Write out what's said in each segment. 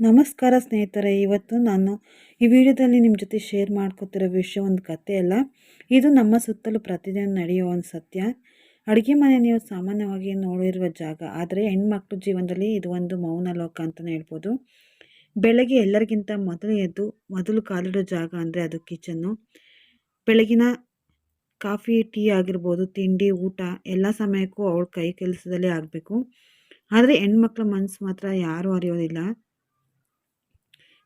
ನಮಸ್ಕಾರ ಸ್ನೇಹಿತರೆ, ಇವತ್ತು ನಾನು ಈ ವಿಡಿಯೋದಲ್ಲಿ ನಿಮ್ಮ ಜೊತೆ ಶೇರ್ ಮಾಡ್ಕೋತಿರೋ ವಿಷಯ ಒಂದು ಕತೆ ಅಲ್ಲ. ಇದು ನಮ್ಮ ಸುತ್ತಲೂ ಪ್ರತಿದಿನ ನಡೆಯುವ ಒಂದು ಸತ್ಯ. ಅಡುಗೆ ಮನೆ ನೀವು ಸಾಮಾನ್ಯವಾಗಿ ನೋಡಿರುವ ಜಾಗ, ಆದರೆ ಹೆಣ್ಮಕ್ಳ ಜೀವನದಲ್ಲಿ ಇದು ಒಂದು ಮೌನ ಲೋಕ ಅಂತಲೇ ಹೇಳ್ಬೋದು. ಬೆಳಗ್ಗೆ ಎಲ್ಲರಿಗಿಂತ ಮೊದಲು ಎದ್ದು, ಮೊದಲು ಕಾಲಿಡೋ ಜಾಗ ಅಂದರೆ ಅದು ಕಿಚನ್ನು ಬೆಳಗಿನ ಕಾಫಿ, ಟೀ ಆಗಿರ್ಬೋದು, ತಿಂಡಿ, ಊಟ, ಎಲ್ಲ ಸಮಯಕ್ಕೂ ಅವಳ ಕೈ ಕೆಲಸದಲ್ಲೇ ಆಗಬೇಕು. ಆದರೆ ಹೆಣ್ಮಕ್ಳ ಮನಸ್ಸು ಮಾತ್ರ ಯಾರೂ ಅರಿಯೋದಿಲ್ಲ.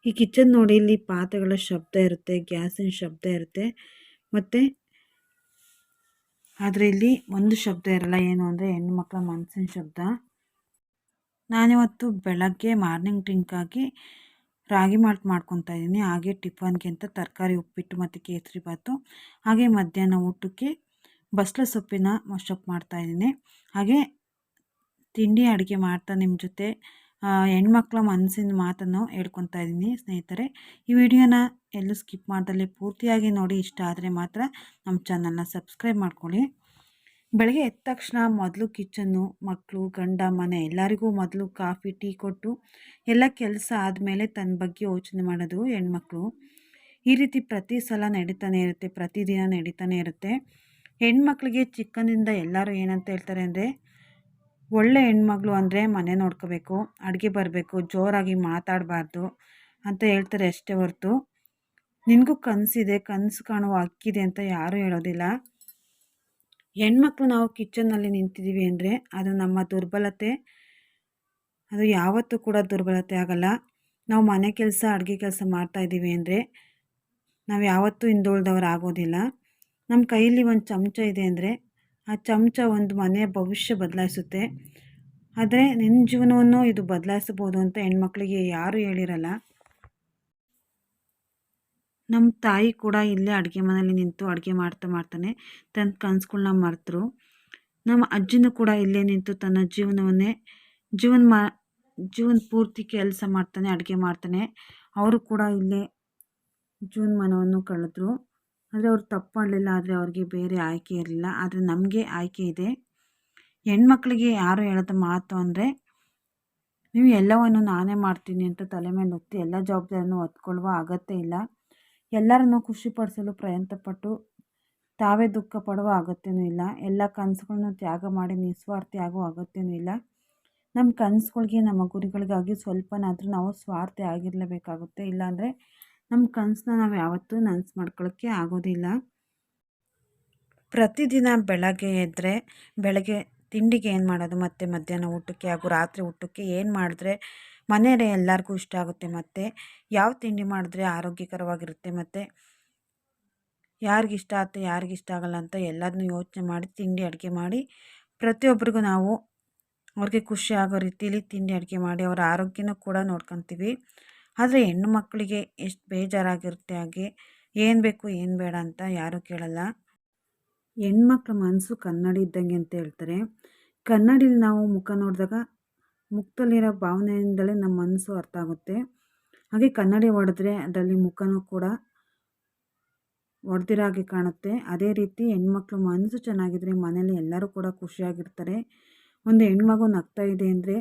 ಈ ಕಿಚನ್ ನೋಡಿ, ಇಲ್ಲಿ ಪಾತ್ರೆಗಳ ಶಬ್ದ ಇರುತ್ತೆ, ಗ್ಯಾಸಿನ ಶಬ್ದ ಇರುತ್ತೆ. ಮತ್ತು ಆದರೆ ಇಲ್ಲಿ ಒಂದು ಶಬ್ದ ಇರಲ್ಲ, ಏನು ಅಂದರೆ ಹೆಣ್ಮಕ್ಳ ಮನಸ್ಸಿನ ಶಬ್ದ. ನಾನಿವತ್ತು ಬೆಳಗ್ಗೆ ಮಾರ್ನಿಂಗ್ ಡ್ರಿಂಕಾಗಿ ರಾಗಿ ಮಾಲ್ಟ್ ಮಾಡ್ಕೊತಾ ಇದ್ದೀನಿ. ಹಾಗೆ ಟಿಫನ್ಗೆ ಅಂತ ತರಕಾರಿ, ಉಪ್ಪಿಟ್ಟು ಮತ್ತು ಕೇಸರಿ ಬಾತು. ಹಾಗೆ ಮಧ್ಯಾಹ್ನ ಊಟಕ್ಕೆ ಬಸಳೆ ಸೊಪ್ಪಿನ ಮಾಡ್ತಾ ಮಾಡ್ತಾಯಿದ್ದೀನಿ ಹಾಗೆ ತಿಂಡಿ ಅಡುಗೆ ಮಾಡ್ತಾ ನಿಮ್ಮ ಜೊತೆ ಹೆಣ್ಮಕ್ಳ ಮನಸ್ಸಿನ ಮಾತನ್ನು ಹೇಳ್ಕೊತಾ ಇದ್ದೀನಿ ಸ್ನೇಹಿತರೆ. ಈ ವಿಡಿಯೋನ ಎಲ್ಲೂ ಸ್ಕಿಪ್ ಮಾಡ್ದಲ್ಲಿ ಪೂರ್ತಿಯಾಗಿ ನೋಡಿ, ಇಷ್ಟ ಆದರೆ ಮಾತ್ರ ನಮ್ಮ ಚಾನಲ್ನ ಸಬ್ಸ್ಕ್ರೈಬ್ ಮಾಡ್ಕೊಳ್ಳಿ. ಬೆಳಗ್ಗೆ ಎದ್ದ ತಕ್ಷಣ ಮೊದಲು ಕಿಚನ್ನು ಮಕ್ಕಳು ಗಂಡ, ಮನೆ ಎಲ್ಲರಿಗೂ ಮೊದಲು ಕಾಫಿ, ಟೀ ಕೊಟ್ಟು ಎಲ್ಲ ಕೆಲಸ ಆದಮೇಲೆ ತನ್ನ ಬಗ್ಗೆ ಯೋಚನೆ ಮಾಡೋದು ಹೆಣ್ಮಕ್ಳು. ಈ ರೀತಿ ಪ್ರತಿ ಸಲ ನಡೀತಾನೆ ಇರುತ್ತೆ, ಪ್ರತಿದಿನ ನಡೀತಾನೆ ಇರುತ್ತೆ. ಹೆಣ್ಮಕ್ಳಿಗೆ ಚಿಕ್ಕನಿಂದ ಎಲ್ಲರೂ ಏನಂತ ಹೇಳ್ತಾರೆ ಅಂದರೆ ಒಳ್ಳೆ ಹೆಣ್ಮಗಳು ಅಂದರೆ ಮನೆ ನೋಡ್ಕೋಬೇಕು, ಅಡುಗೆ ಬರಬೇಕು, ಜೋರಾಗಿ ಮಾತಾಡಬಾರ್ದು ಅಂತ ಹೇಳ್ತಾರೆ ಅಷ್ಟೇ ಹೊರತು. ನಿನಗೂ ಕನಸಿದೆ, ಕನಸು ಕಾಣುವ ಹಕ್ಕಿದೆ ಅಂತ ಯಾರೂ ಹೇಳೋದಿಲ್ಲ. ಹೆಣ್ಮಕ್ಳು ನಾವು ಕಿಚನ್ನಲ್ಲಿ ನಿಂತಿದ್ದೀವಿ ಅಂದರೆ ಅದು ನಮ್ಮ ದುರ್ಬಲತೆ. ಅದು ಯಾವತ್ತೂ ಕೂಡ ದುರ್ಬಲತೆ ಆಗಲ್ಲ. ನಾವು ಮನೆ ಕೆಲಸ, ಅಡುಗೆ ಕೆಲಸ ಮಾಡ್ತಾಯಿದ್ದೀವಿ ಅಂದರೆ ನಾವು ಯಾವತ್ತೂ ಹಿಂದುಳಿದವರು ಆಗೋದಿಲ್ಲ ನಮ್ಮ ಕೈಯಲ್ಲಿ ಒಂದು ಚಮಚ ಇದೆ ಅಂದರೆ ಆ ಚಮಚ ಒಂದು ಮನೆಯ ಭವಿಷ್ಯ ಬದಲಾಯಿಸುತ್ತೆ. ಆದರೆ ನಿನ್ನ ಜೀವನವನ್ನು ಇದು ಬದಲಾಯಿಸಬಹುದು ಅಂತ ಹೆಣ್ಮಕ್ಳಿಗೆ ಯಾರೂ ಹೇಳಿರಲ್ಲ. ನಮ್ಮ ತಾಯಿ ಕೂಡ ಇಲ್ಲೇ ಅಡುಗೆ ಮನೆಯಲ್ಲಿ ನಿಂತು ಅಡುಗೆ ಮಾಡ್ತಾ ಮಾಡ್ತಾನೆ. ತನ್ನ ಕನಸುಗಳನ್ನ ಮರೆತರು. ನಮ್ಮ ಅಜ್ಜಿನೂ ಕೂಡ ಇಲ್ಲೇ ನಿಂತು ತನ್ನ ಜೀವನವನ್ನೇ ಜೀವನ ಮಾ, ಜೀವನ ಪೂರ್ತಿ ಕೆಲಸ ಮಾಡ್ತಾನೆ, ಅಡುಗೆ ಮಾಡ್ತಾನೆ. ಅವರು ಕೂಡ ಇಲ್ಲೇ ಜೀವನಮಾನವನ್ನು ಕಳೆದ್ರು. ಆದರೆ ಅವ್ರು ತಪ್ಪು ಮಾಡಲಿಲ್ಲ, ಆದರೆ ಅವ್ರಿಗೆ ಬೇರೆ ಆಯ್ಕೆ ಇರಲಿಲ್ಲ. ಆದರೆ ನಮಗೆ ಆಯ್ಕೆ ಇದೆ. ಹೆಣ್ಮಕ್ಳಿಗೆ ಯಾರು ಹೇಳಿದ ಮಾತು ಅಂದರೆ, ನೀವು ಎಲ್ಲವನ್ನು ನಾನೇ ಮಾಡ್ತೀನಿ ಅಂತ ತಲೆ ಮೇಲೆ ಹೊತ್ತಿ ಎಲ್ಲ ಜವಾಬ್ದಾರಿಯನ್ನು ಹೊತ್ಕೊಳ್ಳುವ ಅಗತ್ಯ ಇಲ್ಲ. ಎಲ್ಲರನ್ನು ಖುಷಿಪಡಿಸಲು ಪ್ರಯತ್ನಪಟ್ಟು ತಾವೇ ದುಃಖ ಪಡುವ ಅಗತ್ಯನೂ ಇಲ್ಲ. ಎಲ್ಲ ಕನಸುಗಳನ್ನ ತ್ಯಾಗ ಮಾಡಿ ನಿಸ್ವಾರ್ಥಿ ಆಗುವ ಅಗತ್ಯವೂ ಇಲ್ಲ. ನಮ್ಮ ಕನಸುಗಳಿಗೆ, ನಮ್ಮ ಗುರಿಗಳಿಗಾಗಿ ಸ್ವಲ್ಪನಾದರೂ ನಾವು ಸ್ವಾರ್ಥಿ ಆಗಿರಲೇಬೇಕಾಗುತ್ತೆ. ಇಲ್ಲಾಂದರೆ ನಮ್ಮ ಕನಸನ್ನ ನಾವು ಯಾವತ್ತೂ ನನಸು ಮಾಡ್ಕೊಳ್ಳೋಕ್ಕೆ ಆಗೋದಿಲ್ಲ. ಪ್ರತಿದಿನ ಬೆಳಗ್ಗೆ ಎದ್ದರೆ ಬೆಳಗ್ಗೆ ತಿಂಡಿಗೆ ಏನು ಮಾಡೋದು? ಮತ್ತು ಮಧ್ಯಾಹ್ನ ಊಟಕ್ಕೆ ಹಾಗೂ ರಾತ್ರಿ ಊಟಕ್ಕೆ ಏನು ಮಾಡಿದ್ರೆ ಮನೆಯವರೇ ಎಲ್ಲರಿಗೂ ಇಷ್ಟ ಆಗುತ್ತೆ? ಮತ್ತು ಯಾವ ತಿಂಡಿ ಮಾಡಿದ್ರೆ ಆರೋಗ್ಯಕರವಾಗಿರುತ್ತೆ? ಮತ್ತು ಯಾರಿಗಿಷ್ಟ ಆಗುತ್ತೆ ಯಾರಿಗಿಷ್ಟ ಆಗಲ್ಲ ಅಂತ ಎಲ್ಲದನ್ನೂ ಯೋಚನೆ ಮಾಡಿ ತಿಂಡಿ ಅಡುಗೆ ಮಾಡಿ ಪ್ರತಿಯೊಬ್ಬರಿಗೂ ನಾವು ಅವ್ರಿಗೆ ಖುಷಿ ಆಗೋ ರೀತಿಯಲ್ಲಿ ತಿಂಡಿ ಅಡುಗೆ ಮಾಡಿ ಅವರ ಆರೋಗ್ಯನೂ ಕೂಡ ನೋಡ್ಕೊತೀವಿ. ಆದರೆ ಹೆಣ್ಣು ಮಕ್ಕಳಿಗೆ ಎಷ್ಟು ಬೇಜಾರಾಗಿರುತ್ತೆ ಹಾಗೆ, ಏನು ಬೇಕು ಏನು ಬೇಡ ಅಂತ ಯಾರೂ ಕೇಳಲ್ಲ. ಹೆಣ್ಮಕ್ಳ ಮನಸ್ಸು ಕನ್ನಡಿ ಇದ್ದಂಗೆ ಅಂತ ಹೇಳ್ತಾರೆ. ಕನ್ನಡಿಲಿ ನಾವು ಮುಖ ನೋಡಿದಾಗ ಮುಖದಲ್ಲಿರೋ ಭಾವನೆಯಿಂದಲೇ ನಮ್ಮ ಮನಸ್ಸು ಅರ್ಥ ಆಗುತ್ತೆ. ಹಾಗೆ ಕನ್ನಡಿ ಹೊಡೆದ್ರೆ ಅದರಲ್ಲಿ ಮುಖನೂ ಕೂಡ ಹೊಡೆದಿರೋ ಹಾಗೆ ಕಾಣುತ್ತೆ. ಅದೇ ರೀತಿ ಹೆಣ್ಮಕ್ಳು ಮನಸ್ಸು ಚೆನ್ನಾಗಿದ್ರೆ ಮನೇಲಿ ಎಲ್ಲರೂ ಕೂಡ ಖುಷಿಯಾಗಿರ್ತಾರೆ. ಒಂದು ಹೆಣ್ಮಗು ನಗ್ತಾ ಇದೆ ಅಂದರೆ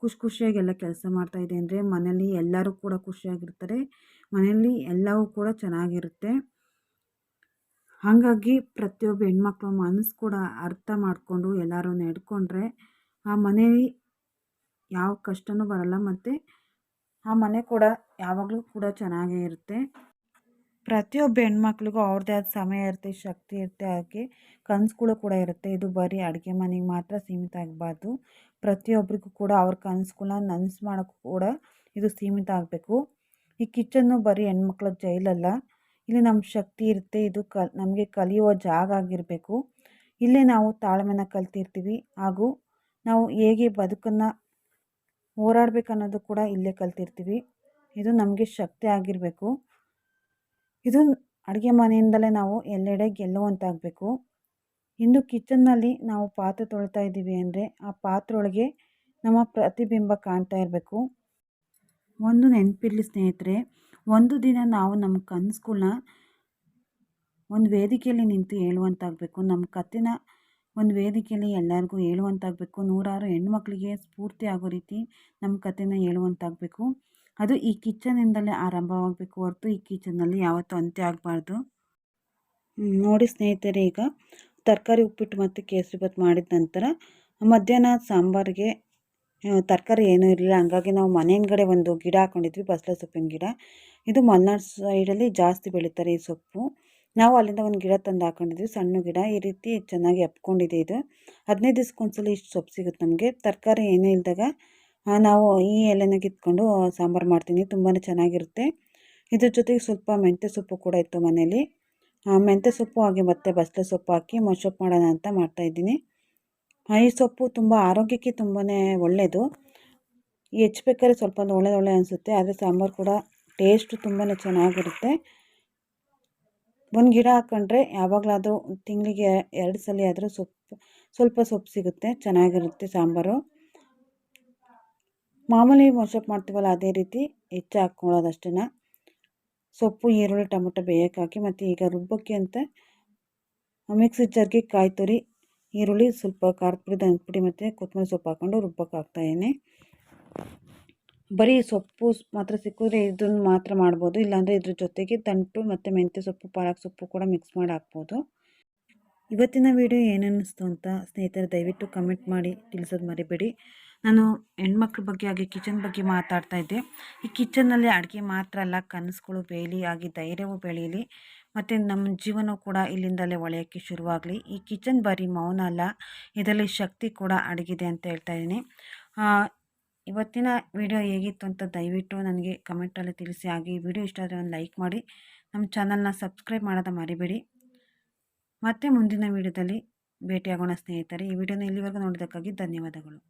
ಖುಷಿ ಖುಷಿಯಾಗಿ ಎಲ್ಲ ಕೆಲಸ ಮಾಡ್ತಾಯಿದೆ ಅಂದರೆ ಮನೇಲಿ ಎಲ್ಲರೂ ಕೂಡ ಖುಷಿಯಾಗಿರ್ತಾರೆ. ಮನೆಯಲ್ಲಿ ಎಲ್ಲವೂ ಕೂಡ ಚೆನ್ನಾಗಿರುತ್ತೆ. ಹಾಗಾಗಿ ಪ್ರತಿಯೊಬ್ಬ ಹೆಣ್ಮಕ್ಳ ಮನಸ್ಸು ಕೂಡ ಅರ್ಥ ಮಾಡಿಕೊಂಡು ಎಲ್ಲರೂ ನಡ್ಕೊಂಡ್ರೆ ಆ ಮನೇಲಿ ಯಾವ ಕಷ್ಟವೂ ಬರಲ್ಲ ಮತ್ತು ಆ ಮನೆ ಕೂಡ ಯಾವಾಗಲೂ ಕೂಡ ಚೆನ್ನಾಗೇ ಇರುತ್ತೆ. ಪ್ರತಿಯೊಬ್ಬ ಹೆಣ್ಮಕ್ಳಿಗೂ ಅವ್ರದ್ದೇ ಆದ ಸಮಯ ಇರುತ್ತೆ, ಶಕ್ತಿ ಇರುತ್ತೆ, ಹಾಗೆ ಕನಸುಗಳು ಕೂಡ ಇರುತ್ತೆ. ಇದು ಬರೀ ಅಡುಗೆ ಮನೆಗೆ ಮಾತ್ರ ಸೀಮಿತ ಆಗಬಾರ್ದು. ಪ್ರತಿಯೊಬ್ಬರಿಗೂ ಕೂಡ ಅವ್ರ ಕನಸುಗಳನ್ನ ನನಸು ಮಾಡೋಕ್ಕೂ ಕೂಡ ಇದು ಸೀಮಿತ ಆಗಬೇಕು. ಈ ಕಿಚನ್ನು ಬರೀ ಹೆಣ್ಮಕ್ಳ ಜೈಲಲ್ಲ. ಇಲ್ಲಿ ನಮ್ಮ ಶಕ್ತಿ ಇರುತ್ತೆ, ಇದು ಕ, ನಮಗೆ ಕಲಿಯುವ ಜಾಗ ಆಗಿರಬೇಕು. ಇಲ್ಲೇ ನಾವು ತಾಳ್ಮೆನ ಕಲ್ತಿರ್ತೀವಿ. ಹಾಗೂ ನಾವು ಹೇಗೆ ಬದುಕನ್ನು ಹೋರಾಡಬೇಕನ್ನೋದು ಕೂಡ ಇಲ್ಲೇ ಕಲ್ತಿರ್ತೀವಿ. ಇದು ನಮಗೆ ಶಕ್ತಿ ಆಗಿರಬೇಕು. ಇದು ಅಡುಗೆ ಮನೆಯಿಂದಲೇ ನಾವು ಎಲ್ಲೆಡೆ ಗೆಲ್ಲುವಂತಾಗಬೇಕು. ಇಂದು ಕಿಚನ್ನಲ್ಲಿ ನಾವು ಪಾತ್ರೆ ತೊಳಿತಾ ಇದ್ದೀವಿ ಅಂದರೆ ಆ ಪಾತ್ರೊಳಗೆ ನಮ್ಮ ಪ್ರತಿಬಿಂಬ ಕಾಣ್ತಾ ಇರಬೇಕು. ಒಂದು ನೆನಪಿರಲಿ ಸ್ನೇಹಿತರೆ, ಒಂದು ದಿನ ನಾವು ನಮ್ಮ ಕನಸುಗಳನ್ನ ಒಂದು ವೇದಿಕೆಯಲ್ಲಿ ನಿಂತು ಹೇಳುವಂತಾಗಬೇಕು. ನಮ್ಮ ಕಥೆನ ಒಂದು ವೇದಿಕೆಯಲ್ಲಿ ಎಲ್ಲರಿಗೂ ಹೇಳುವಂತಾಗಬೇಕು. ನೂರಾರು ಹೆಣ್ಮಕ್ಳಿಗೆ ಸ್ಫೂರ್ತಿ ಆಗೋ ರೀತಿ ನಮ್ಮ ಕಥೆನ ಹೇಳುವಂತಾಗಬೇಕು. ಅದು ಈ ಕಿಚನಿಂದಲೇ ಆರಂಭವಾಗಬೇಕು ಹೊರತು ಈ ಕಿಚನಲ್ಲಿ ಯಾವತ್ತೂ ಅಂತ್ಯ ಆಗಬಾರ್ದು. ನೋಡಿ ಸ್ನೇಹಿತರೆ, ಈಗ ತರಕಾರಿ ಉಪ್ಪಿಟ್ಟು ಮತ್ತು ಕೇಸರಿಬಾತ್ ಮಾಡಿದ ನಂತರ ಮಧ್ಯಾಹ್ನ ಸಾಂಬಾರಿಗೆ ತರಕಾರಿ ಏನೂ ಇರಲಿಲ್ಲ. ಹಂಗಾಗಿ ನಾವು ಮನೆ ಹಿಂದ್ಗಡೆ ಒಂದು ಗಿಡ ಹಾಕ್ಕೊಂಡಿದ್ವಿ ಬಸಳೆ ಸೊಪ್ಪಿನ ಗಿಡ. ಇದು ಮಲೆನಾಡು ಸೈಡಲ್ಲಿ ಜಾಸ್ತಿ ಬೆಳೀತಾರೆ ಈ ಸೊಪ್ಪು. ನಾವು ಅಲ್ಲಿಂದ ಒಂದು ಗಿಡ ತಂದು ಹಾಕೊಂಡಿದ್ವಿ, ಸಣ್ಣ ಗಿಡ. ಈ ರೀತಿ ಚೆನ್ನಾಗಿ ಎಪ್ಕೊಂಡಿದೆ ಇದು. ಹದಿನೈದು ದಿವ್ಸಕ್ಕೊಂದ್ಸಲ ಇಷ್ಟು ಸೊಪ್ಪು ಸಿಗುತ್ತೆ ನಮಗೆ. ತರಕಾರಿ ಏನೂ ಇಲ್ಲದಾಗ ನಾವು ಈ ಎಲೆನ ಕಿತ್ಕೊಂಡು ಸಾಂಬಾರು ಮಾಡ್ತೀನಿ. ತುಂಬಾ ಚೆನ್ನಾಗಿರುತ್ತೆ. ಇದ್ರ ಜೊತೆಗೆ ಸ್ವಲ್ಪ ಮೆಂತ್ಯ ಸೊಪ್ಪು ಕೂಡ ಇತ್ತು ಮನೇಲಿ. ಮೆಂತ್ಯ ಸೊಪ್ಪು ಹಾಗೆ ಮತ್ತು ಬಸಳೆ ಸೊಪ್ಪು ಹಾಕಿ ಮೊಸೊಪ್ಪು ಮಾಡೋಣ ಅಂತ ಮಾಡ್ತಾಯಿದ್ದೀನಿ ಈ ಸೊಪ್ಪು ತುಂಬ ಆರೋಗ್ಯಕ್ಕೆ ತುಂಬಾ ಒಳ್ಳೆಯದು ಹೆಚ್ಚಬೇಕಾದ್ರೆ ಸ್ವಲ್ಪ ಒಳ್ಳೆ ಒಳ್ಳೆ ಅನಿಸುತ್ತೆ. ಆದರೆ ಸಾಂಬಾರು ಕೂಡ ಟೇಸ್ಟು ತುಂಬಾ ಚೆನ್ನಾಗಿರುತ್ತೆ. ಒಂದು ಗಿಡ ಹಾಕ್ಕೊಂಡ್ರೆ ಯಾವಾಗಲಾದರೂ ತಿಂಗಳಿಗೆ ಎರಡು ಸಲ ಆದರೂ ಸೊಪ್ಪು, ಸ್ವಲ್ಪ ಸೊಪ್ಪು ಸಿಗುತ್ತೆ. ಚೆನ್ನಾಗಿರುತ್ತೆ ಸಾಂಬಾರು. ಮಾಮೂಲಿ ಮೊಸಪ್ಪು ಮಾಡ್ತೀವಲ್ಲ ಅದೇ ರೀತಿ ಹೆಚ್ಚು ಹಾಕ್ಕೊಳ್ಳೋದು ಸೊಪ್ಪು, ಈರುಳ್ಳಿ, ಟೊಮೊಟೊ ಬೇಯಕ್ಕೆ ಹಾಕಿ ಮತ್ತು ಈಗ ರುಬ್ಬಕ್ಕೆ ಅಂತ ಮಿಕ್ಸಿ ಜಾರ್ಗೆ ಕಾಯಿ ತುರಿ, ಈರುಳ್ಳಿ, ಸ್ವಲ್ಪ ಖಾರದ ಪುಡಿ, ಧನಿಯ ಪುಡಿ ಮತ್ತು ಕೊತ್ತಂಬರಿ ಸೊಪ್ಪು ಹಾಕ್ಕೊಂಡು ರುಬ್ಬಕ್ಕೆ ಹಾಕ್ತಾಯಿದ್ದೀನಿ ಬರೀ ಸೊಪ್ಪು ಮಾತ್ರ ಸಿಕ್ಕಿದ್ರೆ ಇದನ್ನು ಮಾತ್ರ ಮಾಡ್ಬೋದು. ಇಲ್ಲಾಂದರೆ ಇದ್ರ ಜೊತೆಗೆ ತಂಟು ಮತ್ತು ಮೆಂತ್ಯ ಸೊಪ್ಪು, ಪಾಲಕ್ ಸೊಪ್ಪು ಕೂಡ ಮಿಕ್ಸ್ ಮಾಡಿ ಹಾಕ್ಬೋದು. ಇವತ್ತಿನ ವಿಡಿಯೋ ಏನಿಸ್ತು ಅಂತ ಸ್ನೇಹಿತರೆ ದಯವಿಟ್ಟು ಕಮೆಂಟ್ ಮಾಡಿ, ತಿಳಿಸೋದು ಮರಿಬೇಡಿ. ನಾನು ಹೆಣ್ಮಕ್ಳ ಬಗ್ಗೆ ಹಾಗೆ ಕಿಚನ್ ಬಗ್ಗೆ ಮಾತಾಡ್ತಾ ಇದ್ದೆ. ಈ ಕಿಚನ್ನಲ್ಲಿ ಅಡುಗೆ ಮಾತ್ರ ಅಲ್ಲ, ಕನಸುಗಳು ಬೇಲಿ ಆಗಿ ಧೈರ್ಯವೂ ಬೆಳೆಯಲಿ ಮತ್ತು ನಮ್ಮ ಜೀವನ ಕೂಡ ಇಲ್ಲಿಂದಲೇ ಒಳೆಯೋಕ್ಕೆ ಶುರುವಾಗಲಿ. ಈ ಕಿಚನ್ ಬರೀ ಮೌನ ಅಲ್ಲ, ಇದರಲ್ಲಿ ಶಕ್ತಿ ಕೂಡ ಅಡಗಿದೆ ಅಂತ ಹೇಳ್ತಾ ಇದ್ದೀನಿ. ಇವತ್ತಿನ ವಿಡಿಯೋ ಹೇಗಿತ್ತು ಅಂತ ದಯವಿಟ್ಟು ನನಗೆ ಕಮೆಂಟಲ್ಲಿ ತಿಳಿಸಿ. ಹಾಗೆ ಈ ವಿಡಿಯೋ ಇಷ್ಟ ಆದರೆ ಒಂದು ಲೈಕ್ ಮಾಡಿ. ನಮ್ಮ ಚಾನಲ್ನ ಸಬ್ಸ್ಕ್ರೈಬ್ ಮಾಡೋದ ಮರಿಬೇಡಿ. ಮತ್ತೆ ಮುಂದಿನ ವಿಡಿಯೋದಲ್ಲಿ ಭೇಟಿಯಾಗೋಣ ಸ್ನೇಹಿತರೆ. ಈ ವಿಡಿಯೋನ ಇಲ್ಲಿವರೆಗೂ ನೋಡೋದಕ್ಕಾಗಿ ಧನ್ಯವಾದಗಳು.